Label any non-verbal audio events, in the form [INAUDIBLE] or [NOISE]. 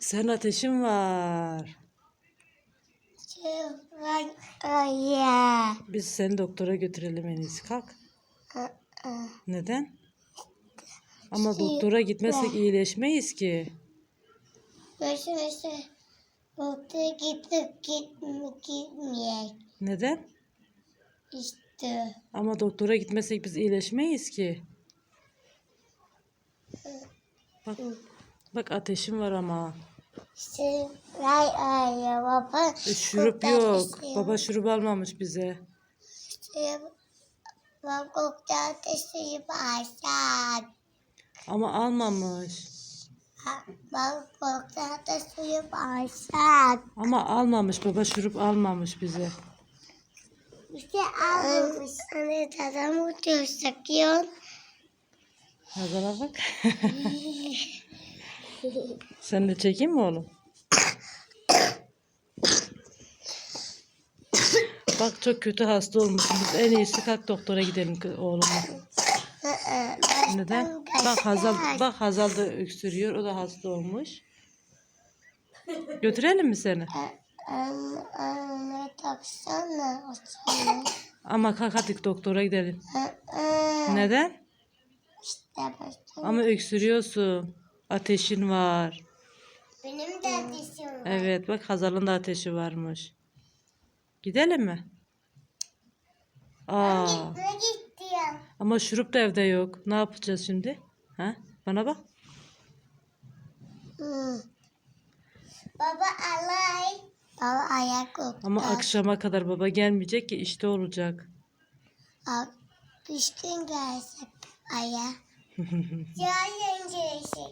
Sen ateşin var. Biz seni doktora götürelim en iyisi. Kalk. Neden? Ama doktora gitmezsek iyileşmeyiz ki. Doktora gittik gitme gitmeyek. Neden? İşte. Ama doktora gitmezsek biz iyileşmeyiz ki. Bak, bak ateşim var ama. Baba. E, şurup yok. istiyor. Baba şurup almamış bize. İşte doktor taşıyı başlar. Ama almamış. Bak doktor taşıyı başlar. Ama almamış. Baba şurup almamış bize. İşte almamış. Anne dadam uçuyor sakıyorsun. Hazala bak. [LAUGHS] Sen de çekeyim mi oğlum? Bak çok kötü hasta olmuşsun. Biz en iyisi kalk doktora gidelim oğlumla. Neden? Bak Hazal, bak Hazal da öksürüyor. O da hasta olmuş. Götürelim mi seni? Anne, taksana. Ama kalk hadi doktora gidelim. Neden? İşte. Ama öksürüyorsun. Ateşin var. Benim de ateşim var. Evet bak Hazal'ın da ateşi varmış. Gidelim mi? Aa, Ne gidiyorum? ama şurup da evde yok. Ne yapacağız şimdi? Ha? Bana bak. Baba alay. Baba ayak yok. Ama akşama kadar baba gelmeyecek ki işte olacak. Al. Üç gün gelsek aya. [LAUGHS] Yani